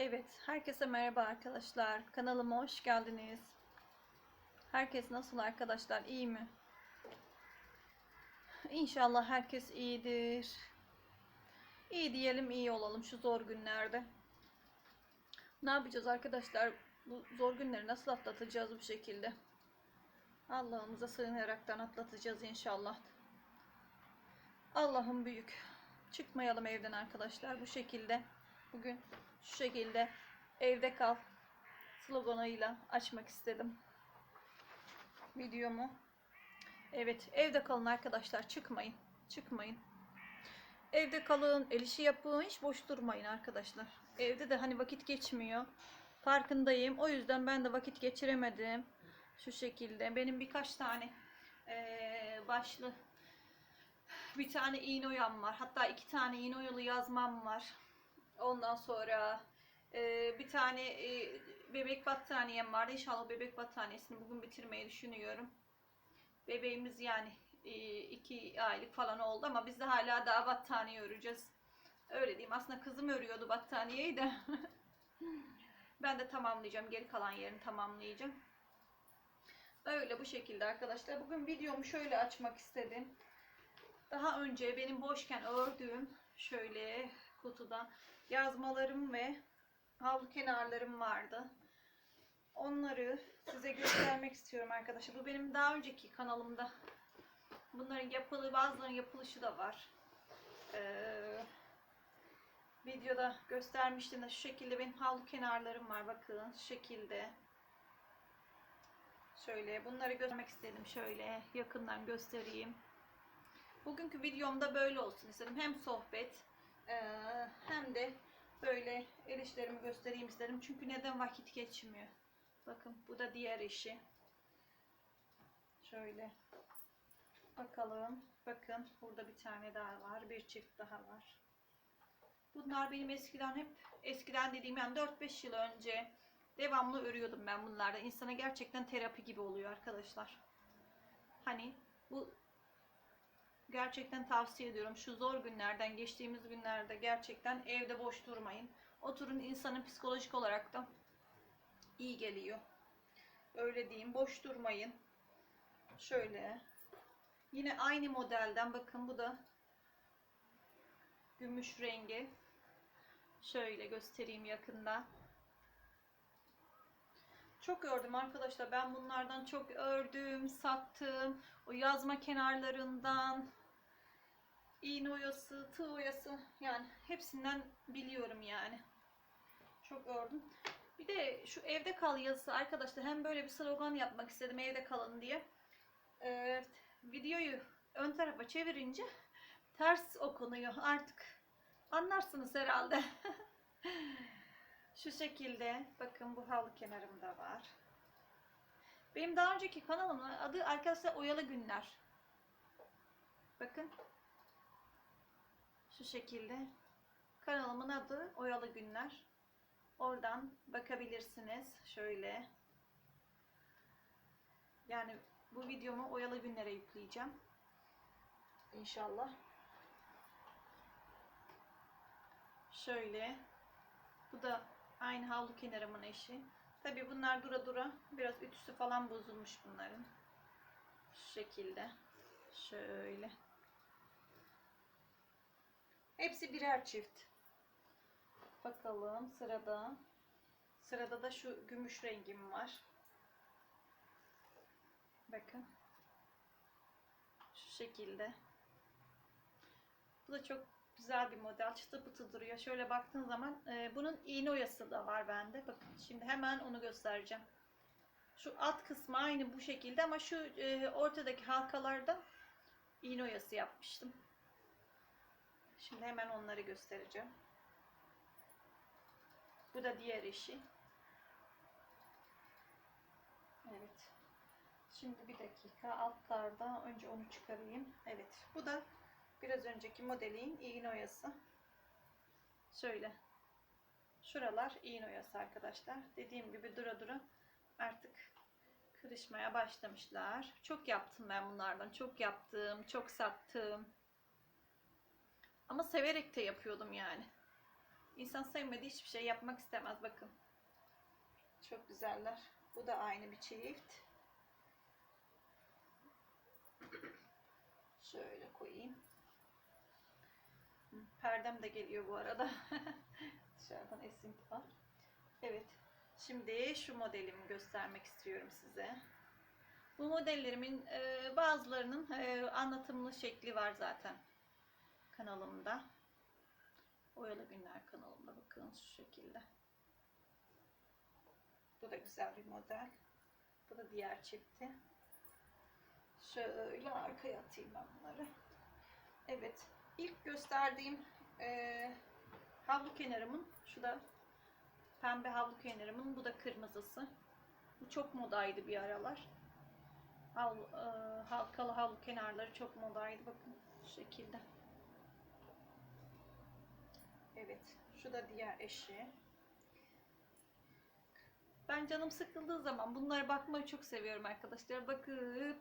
Evet, herkese merhaba arkadaşlar. Kanalıma hoş geldiniz. Herkes nasıl arkadaşlar? İyi mi? İnşallah herkes iyidir. İyi diyelim, iyi olalım şu zor günlerde. Ne yapacağız arkadaşlar? Bu zor günleri nasıl atlatacağız bu şekilde? Allah'ımıza sığınaraktan atlatacağız inşallah. Allah'ım büyük. Çıkmayalım evden arkadaşlar bu şekilde. Bugün şu şekilde evde kal sloganıyla açmak istedim videomu. Evet evde kalın arkadaşlar çıkmayın. Çıkmayın. Evde kalın, el işi yapın, hiç boş durmayın arkadaşlar. Evde de hani vakit geçmiyor. Farkındayım. O yüzden ben de vakit geçiremedim. Şu şekilde. Benim birkaç tane eee, başlı bir tane iğne oyam var. Hatta iki tane iğne oyalı yazmam var. Ondan sonra e, bir tane e, bebek battaniyem vardı. İnşallah bebek battaniyesini bugün bitirmeyi düşünüyorum. Bebeğimiz yani e, iki aylık falan oldu ama biz de hala daha battaniye öreceğiz. Öyle diyeyim. Aslında kızım örüyordu battaniyeyi de. ben de tamamlayacağım. Geri kalan yerini tamamlayacağım. Öyle bu şekilde arkadaşlar. Bugün videomu şöyle açmak istedim. Daha önce benim boşken ördüğüm şöyle kutuda yazmalarım ve havlu kenarlarım vardı. Onları size göstermek istiyorum arkadaşlar. Bu benim daha önceki kanalımda. Bunların yapılı, bazılarının yapılışı da var. Ee, videoda göstermiştim de şu şekilde benim havlu kenarlarım var. Bakın şu şekilde. Şöyle bunları göstermek istedim. Şöyle yakından göstereyim. Bugünkü videomda böyle olsun istedim. Hem sohbet hem de böyle el işlerimi göstereyim istedim. Çünkü neden vakit geçmiyor. Bakın bu da diğer işi. Şöyle bakalım. Bakın burada bir tane daha var. Bir çift daha var. Bunlar benim eskiden hep eskiden dediğim yani 4-5 yıl önce devamlı örüyordum ben bunlarda. İnsana gerçekten terapi gibi oluyor arkadaşlar. Hani bu gerçekten tavsiye ediyorum. Şu zor günlerden, geçtiğimiz günlerde gerçekten evde boş durmayın. Oturun insanın psikolojik olarak da iyi geliyor. Öyle diyeyim. Boş durmayın. Şöyle. Yine aynı modelden bakın bu da gümüş rengi. Şöyle göstereyim yakından. Çok ördüm arkadaşlar. Ben bunlardan çok ördüm, sattım. O yazma kenarlarından iğne oyası, tığ oyası yani hepsinden biliyorum yani. Çok ördüm. Bir de şu evde kal yazısı arkadaşlar hem böyle bir slogan yapmak istedim evde kalın diye. Ee, videoyu ön tarafa çevirince ters okunuyor artık. Anlarsınız herhalde. Şu şekilde bakın bu havlu kenarımda var. Benim daha önceki kanalımın adı arkadaşlar Oyalı Günler. Bakın. Şu şekilde. Kanalımın adı Oyalı Günler. Oradan bakabilirsiniz. Şöyle. Yani bu videomu Oyalı Günler'e yükleyeceğim. İnşallah. Şöyle. Bu da aynı havlu kenarımın eşi. Tabi bunlar dura dura biraz ütüsü falan bozulmuş bunların. Şu şekilde. Şöyle. Hepsi birer çift. Bakalım sırada. Sırada da şu gümüş rengim var. Bakın. Şu şekilde. Bu da çok güzel bir model. Çıtı pıtı duruyor. Şöyle baktığın zaman e, bunun iğne oyası da var bende. Bakın şimdi hemen onu göstereceğim. Şu alt kısmı aynı bu şekilde ama şu e, ortadaki halkalarda iğne oyası yapmıştım. Şimdi hemen onları göstereceğim. Bu da diğer işi. Evet. Şimdi bir dakika altlarda önce onu çıkarayım. Evet. Bu da biraz önceki modelin iğne oyası. Şöyle. Şuralar iğne oyası arkadaşlar. Dediğim gibi dura dura artık kırışmaya başlamışlar. Çok yaptım ben bunlardan. Çok yaptım. Çok sattım. Ama severek de yapıyordum yani. İnsan sevmediği hiçbir şey yapmak istemez bakın. Çok güzeller. Bu da aynı bir çift. Şöyle koyayım. Perdem de geliyor bu arada. Dışarıdan esinti var. Evet. Şimdi şu modelimi göstermek istiyorum size. Bu modellerimin e, bazılarının e, anlatımlı şekli var zaten kanalımda. Oyalı Günler kanalımda bakın şu şekilde. Bu da güzel bir model. Bu da diğer çifti. Şöyle arkaya atayım ben bunları. Evet. ilk gösterdiğim e, havlu kenarımın şu da pembe havlu kenarımın bu da kırmızısı. Bu çok modaydı bir aralar. Havlu, e, halkalı havlu kenarları çok modaydı. Bakın şu şekilde. Evet. Şu da diğer eşi. Ben canım sıkıldığı zaman bunlara bakmayı çok seviyorum arkadaşlar. Bakıp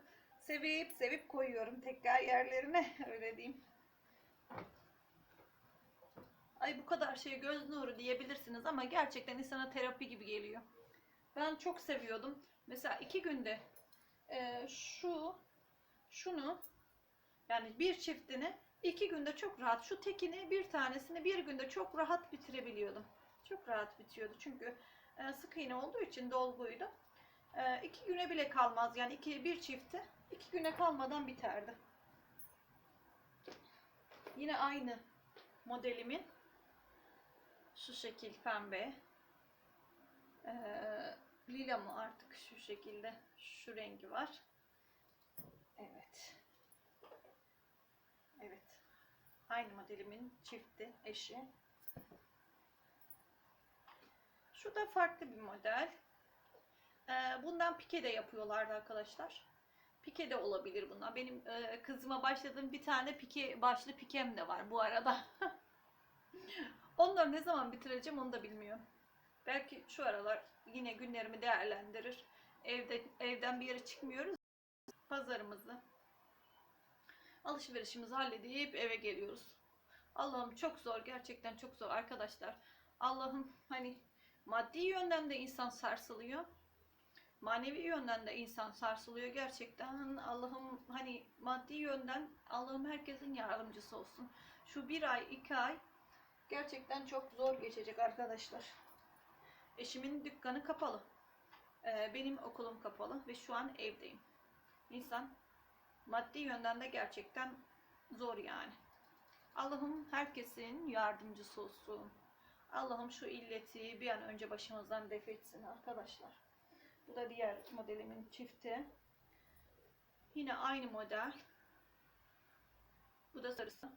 sevip sevip koyuyorum tekrar yerlerine öyle diyeyim. Ay bu kadar şey göz nuru diyebilirsiniz ama gerçekten insana terapi gibi geliyor. Ben çok seviyordum. Mesela iki günde e, şu şunu yani bir çiftini iki günde çok rahat şu tekini bir tanesini bir günde çok rahat bitirebiliyordum. Çok rahat bitiyordu çünkü e, sık iğne olduğu için dolguydu. E, iki güne bile kalmaz yani iki bir çifti iki güne kalmadan biterdi. Yine aynı modelimin şu şekil pembe e, lila mı artık şu şekilde şu rengi var. Evet. Evet. Aynı modelimin çifti, eşi. Şu da farklı bir model. Ee, bundan pike de yapıyorlardı arkadaşlar. Pike de olabilir bunlar. Benim e, kızıma başladığım bir tane pike başlı pikem de var bu arada. Onları ne zaman bitireceğim onu da bilmiyorum. Belki şu aralar yine günlerimi değerlendirir. Evde evden bir yere çıkmıyoruz. Pazarımızı alışverişimizi halledip eve geliyoruz. Allah'ım çok zor gerçekten çok zor arkadaşlar. Allah'ım hani maddi yönden de insan sarsılıyor. Manevi yönden de insan sarsılıyor gerçekten. Allah'ım hani maddi yönden Allah'ım herkesin yardımcısı olsun. Şu bir ay iki ay gerçekten çok zor geçecek arkadaşlar. Eşimin dükkanı kapalı. Ee, benim okulum kapalı ve şu an evdeyim. İnsan maddi yönden de gerçekten zor yani. Allah'ım herkesin yardımcısı olsun. Allah'ım şu illeti bir an önce başımızdan def etsin arkadaşlar. Bu da diğer modelimin çifti. Yine aynı model. Bu da sarısı.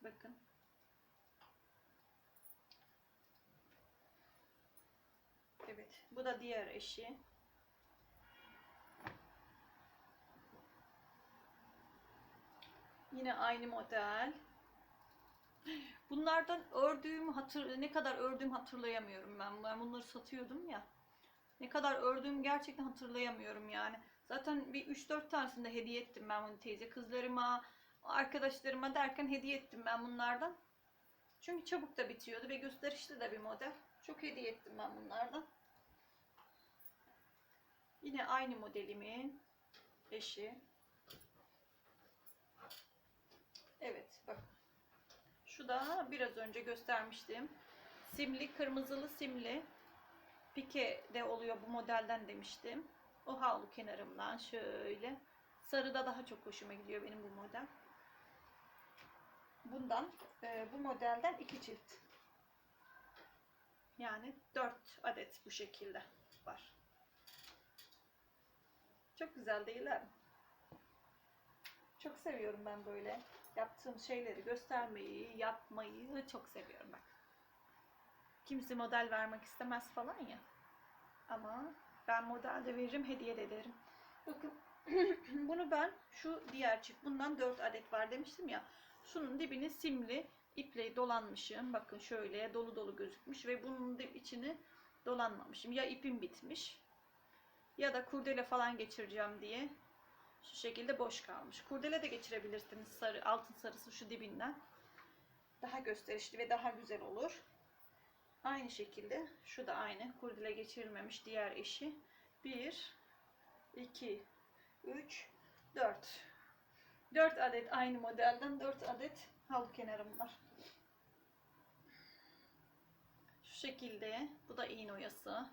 Bakın. Evet. Bu da diğer eşi. Yine aynı model. Bunlardan ördüğüm hatır ne kadar ördüğüm hatırlayamıyorum ben. Ben bunları satıyordum ya. Ne kadar ördüğüm gerçekten hatırlayamıyorum yani. Zaten bir 3-4 tanesini de hediye ettim ben bunu teyze kızlarıma, arkadaşlarıma derken hediye ettim ben bunlardan. Çünkü çabuk da bitiyordu ve gösterişli de bir model. Çok hediye ettim ben bunlardan. Yine aynı modelimin eşi. Evet bak. Şu da biraz önce göstermiştim. Simli, kırmızılı simli. Pike de oluyor bu modelden demiştim. O havlu kenarımdan şöyle. Sarıda daha çok hoşuma gidiyor benim bu model. Bundan e, bu modelden iki çift. Yani dört adet bu şekilde var. Çok güzel değiller mi? Çok seviyorum ben böyle yaptığım şeyleri göstermeyi, yapmayı çok seviyorum ben. Kimse model vermek istemez falan ya. Ama ben model de veririm, hediye de ederim. Bakın bunu ben şu diğer çift bundan 4 adet var demiştim ya. Şunun dibini simli iple dolanmışım. Bakın şöyle dolu dolu gözükmüş ve bunun içini dolanmamışım. Ya ipim bitmiş ya da kurdele falan geçireceğim diye şu şekilde boş kalmış. Kurdele de geçirebilirsiniz sarı, altın sarısı şu dibinden. Daha gösterişli ve daha güzel olur. Aynı şekilde şu da aynı. Kurdele geçirilmemiş diğer eşi. 1 2 3 4 4 adet aynı modelden 4 adet halı kenarım var. Şu şekilde. Bu da iğne oyası.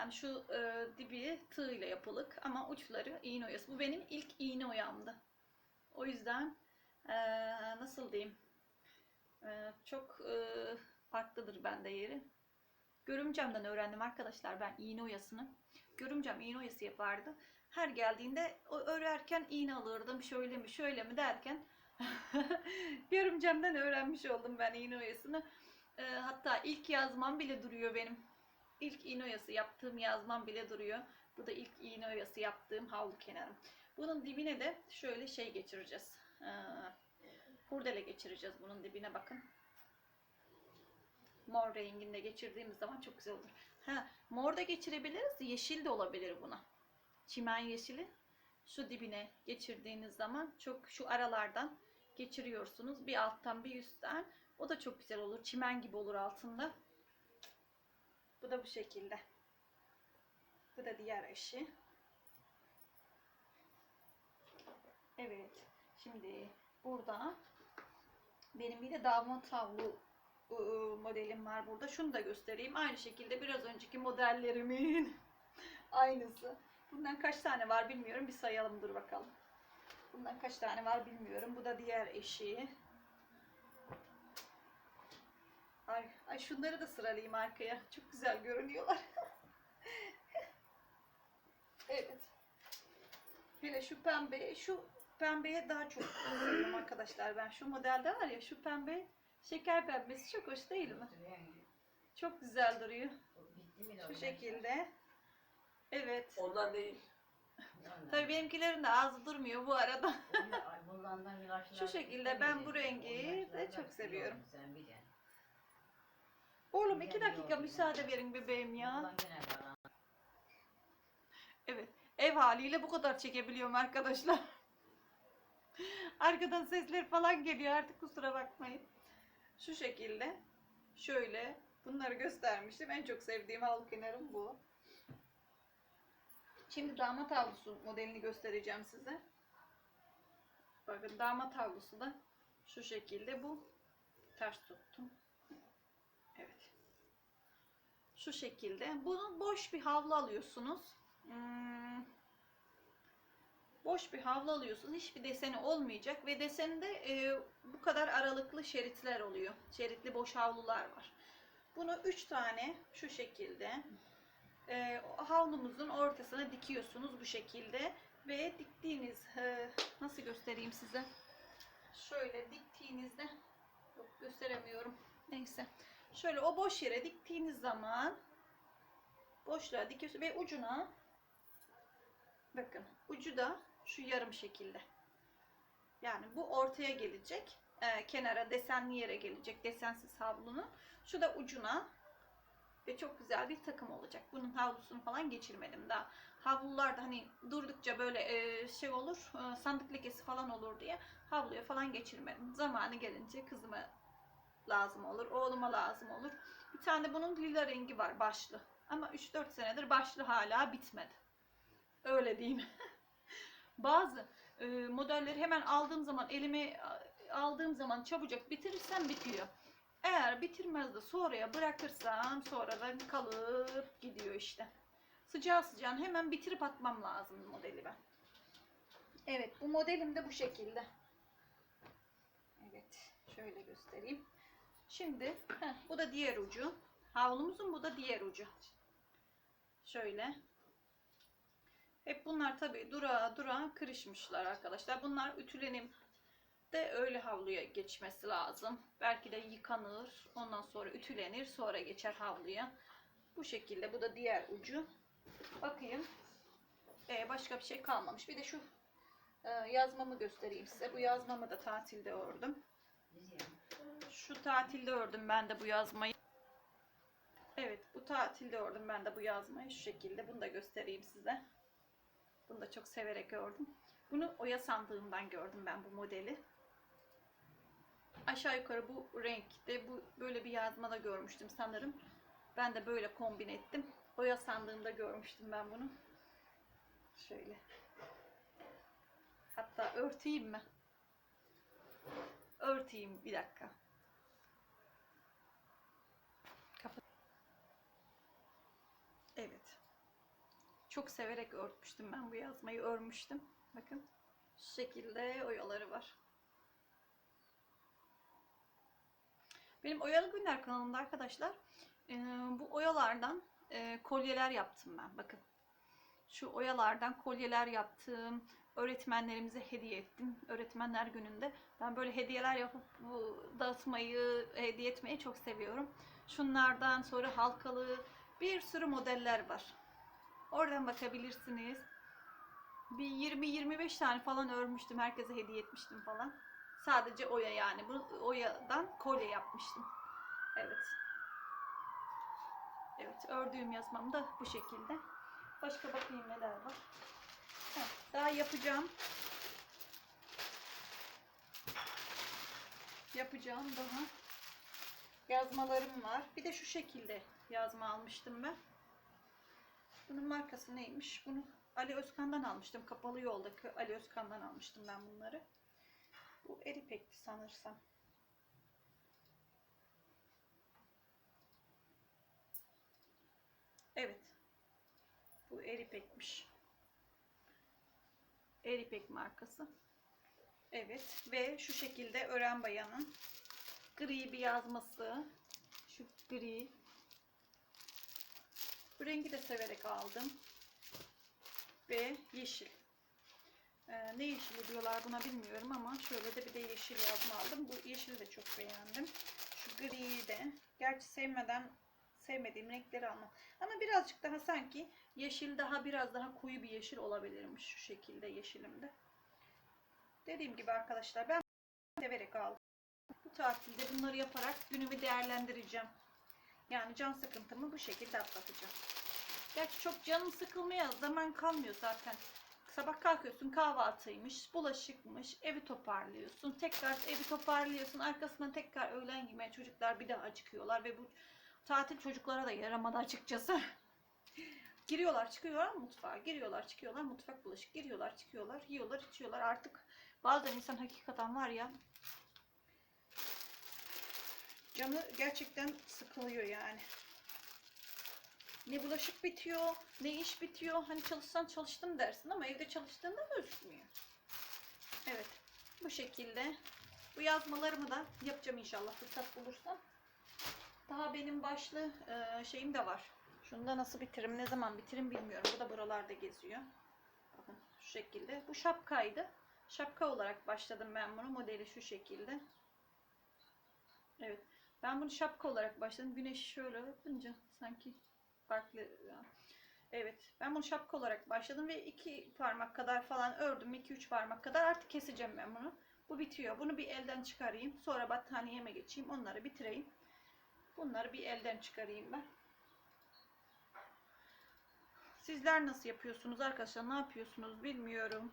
Yani şu e, dibi tığ ile yapılık ama uçları iğne oyası. Bu benim ilk iğne oyamdı. O yüzden e, nasıl diyeyim? E, çok e, farklıdır bende yeri. Görümcemden öğrendim arkadaşlar ben iğne oyasını. Görümcem iğne oyası yapardı. Her geldiğinde örerken iğne alırdım. Şöyle mi şöyle mi derken görümcemden öğrenmiş oldum ben iğne oyasını. E, hatta ilk yazmam bile duruyor benim. İlk iğne oyası yaptığım yazmam bile duruyor. Bu da ilk iğne oyası yaptığım havlu kenarım. Bunun dibine de şöyle şey geçireceğiz. Ee, kurdele geçireceğiz bunun dibine bakın. Mor renginde geçirdiğimiz zaman çok güzel olur. Ha, mor da geçirebiliriz. Yeşil de olabilir buna. Çimen yeşili. Şu dibine geçirdiğiniz zaman çok şu aralardan geçiriyorsunuz. Bir alttan bir üstten. O da çok güzel olur. Çimen gibi olur altında. Bu da bu şekilde. Bu da diğer eşi. Evet. Şimdi burada benim bir de damat havlu ıı, modelim var burada. Şunu da göstereyim. Aynı şekilde biraz önceki modellerimin aynısı. Bundan kaç tane var bilmiyorum. Bir sayalım dur bakalım. Bundan kaç tane var bilmiyorum. Bu da diğer eşi. Ay, ay şunları da sıralayayım arkaya. Çok güzel görünüyorlar. evet. Hele şu pembe, şu pembeye daha çok seviyorum arkadaşlar ben. Şu modelde var ya şu pembe, şeker pembesi çok hoş değil mi? Çok güzel duruyor. Şu şekilde. Evet. Ondan değil. Tabii benimkilerin de ağzı durmuyor bu arada. Şu Şu şekilde ben bu rengi de çok seviyorum. Oğlum iki dakika müsaade verin bebeğim ya. Evet. Ev haliyle bu kadar çekebiliyorum arkadaşlar. Arkadan sesler falan geliyor artık kusura bakmayın. Şu şekilde. Şöyle. Bunları göstermiştim. En çok sevdiğim halı kenarım bu. Şimdi damat havlusu modelini göstereceğim size. Bakın damat havlusu da şu şekilde bu. Ters tuttum. Evet. Şu şekilde. Bunu boş bir havlu alıyorsunuz. Hmm, boş bir havlu alıyorsunuz. Hiçbir deseni olmayacak ve desende e, bu kadar aralıklı şeritler oluyor. Şeritli boş havlular var. Bunu 3 tane şu şekilde e, havlumuzun ortasına dikiyorsunuz bu şekilde ve diktiğiniz e, nasıl göstereyim size? Şöyle diktiğinizde yok gösteremiyorum. Neyse. Şöyle o boş yere diktiğiniz zaman boşluğa dikiyorsunuz ve ucuna bakın ucu da şu yarım şekilde. Yani bu ortaya gelecek. Ee, kenara desenli yere gelecek. Desensiz havlunun. Şu da ucuna ve çok güzel bir takım olacak. Bunun havlusunu falan geçirmedim daha. Havlular da hani durdukça böyle e, şey olur, e, sandık lekesi falan olur diye havluya falan geçirmedim. Zamanı gelince kızıma lazım olur, oğluma lazım olur. Bir tane bunun lila rengi var başlı. Ama 3-4 senedir başlı hala bitmedi. Öyle diyeyim. Bazı e, modelleri hemen aldığım zaman elime aldığım zaman çabucak bitirirsem bitiyor. Eğer bitirmez de sonraya bırakırsam sonradan kalıp gidiyor işte. Sıcağı sıcağına hemen bitirip atmam lazım modeli ben. Evet bu modelim de bu şekilde. Evet şöyle göstereyim. Şimdi heh, bu da diğer ucu. Havlumuzun bu da diğer ucu. Şöyle. Hep bunlar tabii dura dura kırışmışlar arkadaşlar. Bunlar ütülenim de öyle havluya geçmesi lazım. Belki de yıkanır. Ondan sonra ütülenir. Sonra geçer havluya. Bu şekilde. Bu da diğer ucu. Bakayım. Ee, başka bir şey kalmamış. Bir de şu e, yazmamı göstereyim size. Bu yazmamı da tatilde ördüm. Şu tatilde ördüm ben de bu yazmayı. Evet bu tatilde ördüm ben de bu yazmayı şu şekilde. Bunu da göstereyim size. Bunu da çok severek ördüm. Bunu oya sandığımdan gördüm ben bu modeli. Aşağı yukarı bu renkte bu böyle bir yazmada görmüştüm sanırım. Ben de böyle kombin ettim. Oya sandığımda görmüştüm ben bunu. Şöyle. Hatta örteyim mi? Örteyim bir dakika. Kapat. Evet. Çok severek örtmüştüm ben bu yazmayı örmüştüm. Bakın. Şu şekilde oyaları var. Benim Oyalı Günler kanalımda arkadaşlar e, bu oyalardan e, kolyeler yaptım ben. Bakın. Şu oyalardan kolyeler yaptım. Öğretmenlerimize hediye ettim. Öğretmenler gününde. Ben böyle hediyeler yapıp bu dağıtmayı, hediye etmeyi çok seviyorum. Şunlardan sonra halkalı bir sürü modeller var. Oradan bakabilirsiniz. Bir 20-25 tane falan örmüştüm. Herkese hediye etmiştim falan. Sadece oya yani. Bu oyadan kolye yapmıştım. Evet. Evet. Ördüğüm yazmam da bu şekilde. Başka bakayım neler var. Daha yapacağım. Yapacağım daha. Yazmalarım var. Bir de şu şekilde yazma almıştım ben. Bunun markası neymiş? Bunu Ali Özkan'dan almıştım. Kapalı yoldaki Ali Özkan'dan almıştım ben bunları. Bu eripekti sanırsam. Evet. Bu eripekmiş. Eripek markası. Evet. Ve şu şekilde Ören Bayan'ın gri bir yazması. Şu gri. Bu rengi de severek aldım. Ve yeşil. Ee, ne yeşili diyorlar buna bilmiyorum ama şöyle de bir de yeşil yazma aldım. Bu yeşili de çok beğendim. Şu griyi de. Gerçi sevmeden sevmediğim renkleri almam. Ama birazcık daha sanki yeşil daha biraz daha koyu bir yeşil olabilirmiş. Şu şekilde yeşilimde. Dediğim gibi arkadaşlar ben severek aldım. Bu tatilde bunları yaparak günümü değerlendireceğim. Yani can sıkıntımı bu şekilde atlatacağım. Gerçi çok canım sıkılmaya zaman kalmıyor zaten. Sabah kalkıyorsun kahvaltıymış, bulaşıkmış, evi toparlıyorsun. Tekrar evi toparlıyorsun. Arkasından tekrar öğlen yemeğe çocuklar bir daha acıkıyorlar ve bu tatil çocuklara da yaramadı açıkçası. giriyorlar çıkıyorlar mutfağa, giriyorlar çıkıyorlar mutfak bulaşık, giriyorlar çıkıyorlar, yiyorlar içiyorlar. Artık bazen insan hakikaten var ya canı gerçekten sıkılıyor yani. Ne bulaşık bitiyor, ne iş bitiyor. Hani çalışsan çalıştım dersin ama evde çalıştığında gözükmüyor. Evet. Bu şekilde. Bu yazmalarımı da yapacağım inşallah fırsat bulursam. Daha benim başlı e, şeyim de var. Şunu da nasıl bitiririm, ne zaman bitiririm bilmiyorum. Bu da buralarda geziyor. Bakın şu şekilde. Bu şapkaydı. Şapka olarak başladım ben bunu. Modeli şu şekilde. Evet. Ben bunu şapka olarak başladım. Güneşi şöyle yapınca sanki farklı. Evet. Ben bunu şapka olarak başladım ve iki parmak kadar falan ördüm. 2-3 parmak kadar. Artık keseceğim ben bunu. Bu bitiyor. Bunu bir elden çıkarayım. Sonra battaniyeme geçeyim. Onları bitireyim. Bunları bir elden çıkarayım ben. Sizler nasıl yapıyorsunuz arkadaşlar? Ne yapıyorsunuz bilmiyorum.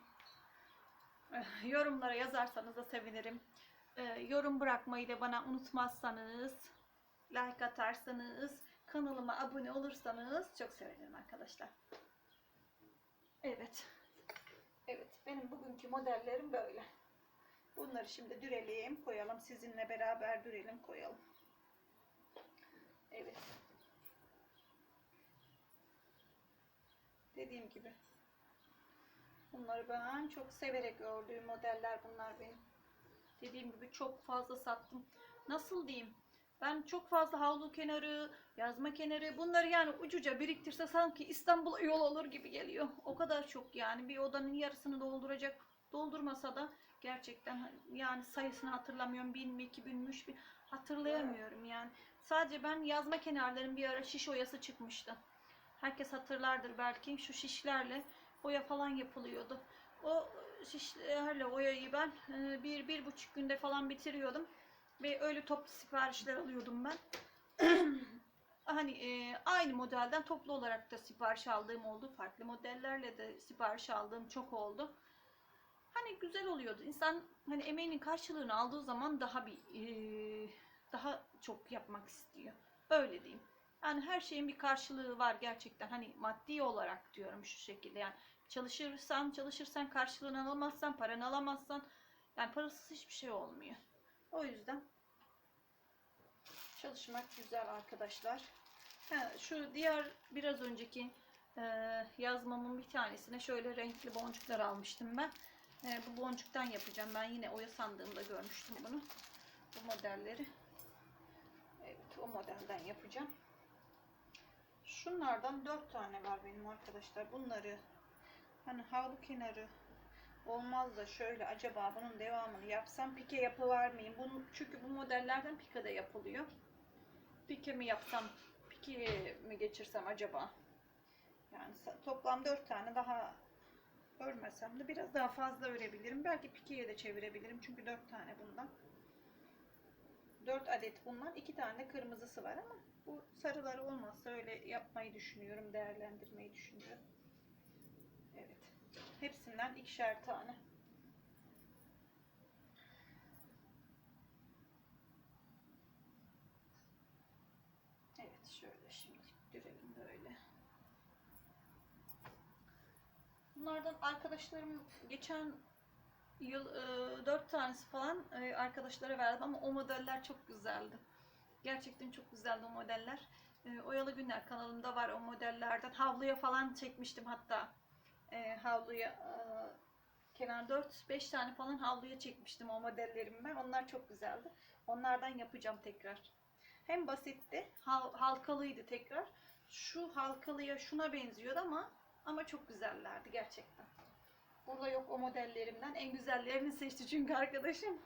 Eh, Yorumlara yazarsanız da sevinirim. Eh, Yorum bırakmayı da bana unutmazsanız, like atarsanız, kanalıma abone olursanız çok sevinirim arkadaşlar. Evet. Evet, benim bugünkü modellerim böyle. Bunları şimdi dürelim, koyalım. Sizinle beraber dürelim, koyalım. Evet. Dediğim gibi. Bunları ben çok severek ördüğüm modeller bunlar benim. Dediğim gibi çok fazla sattım. Nasıl diyeyim? Ben çok fazla havlu kenarı, yazma kenarı bunları yani ucuca biriktirse sanki İstanbul'a yol olur gibi geliyor. O kadar çok yani bir odanın yarısını dolduracak. Doldurmasa da gerçekten yani sayısını hatırlamıyorum. Bin mi iki bin mi üç bin hatırlayamıyorum yani. Sadece ben yazma kenarlarım bir ara şiş oyası çıkmıştı. Herkes hatırlardır belki. Şu şişlerle boya falan yapılıyordu. O şişlerle oyayı ben e, bir, bir buçuk günde falan bitiriyordum. Ve öyle toplu siparişler alıyordum ben. hani e, aynı modelden toplu olarak da sipariş aldığım oldu. Farklı modellerle de sipariş aldığım çok oldu. Hani güzel oluyordu. İnsan hani emeğinin karşılığını aldığı zaman daha bir eee, daha çok yapmak istiyor. Öyle diyeyim. Yani her şeyin bir karşılığı var gerçekten. Hani maddi olarak diyorum şu şekilde. Yani çalışırsan, çalışırsan karşılığını alamazsan, paranı alamazsan yani parasız hiçbir şey olmuyor. O yüzden çalışmak güzel arkadaşlar. Ha, şu diğer biraz önceki e, yazmamın bir tanesine şöyle renkli boncuklar almıştım ben. E, bu boncuktan yapacağım. Ben yine oya sandığımda görmüştüm bunu. Bu modelleri. Evet o modelden yapacağım. Şunlardan dört tane var benim arkadaşlar. Bunları hani havlu kenarı olmaz da şöyle acaba bunun devamını yapsam pike yapıver miyim? Bunun, çünkü bu modellerden pike de yapılıyor. Pike mi yapsam, pike mi geçirsem acaba? Yani toplam 4 tane daha örmesem de biraz daha fazla örebilirim. Belki pikeye de çevirebilirim. Çünkü 4 tane bundan. 4 adet bundan. 2 tane kırmızısı var ama bu sarıları olmazsa öyle yapmayı düşünüyorum. Değerlendirmeyi düşünüyorum. Hepsinden ikişer tane. Evet şöyle şimdi dürelim böyle. Bunlardan arkadaşlarım geçen yıl e, dört tanesi falan e, arkadaşlara verdim ama o modeller çok güzeldi. Gerçekten çok güzeldi o modeller. E, Oyalı Günler kanalımda var o modellerden. Havluya falan çekmiştim hatta. E, havluya e, kenar 4-5 tane falan havluya çekmiştim o modellerimi ben. Onlar çok güzeldi. Onlardan yapacağım tekrar. Hem basitti, hal- halkalıydı tekrar. Şu halkalıya şuna benziyordu ama ama çok güzellerdi gerçekten. Burada yok o modellerimden. En güzellerini seçti çünkü arkadaşım.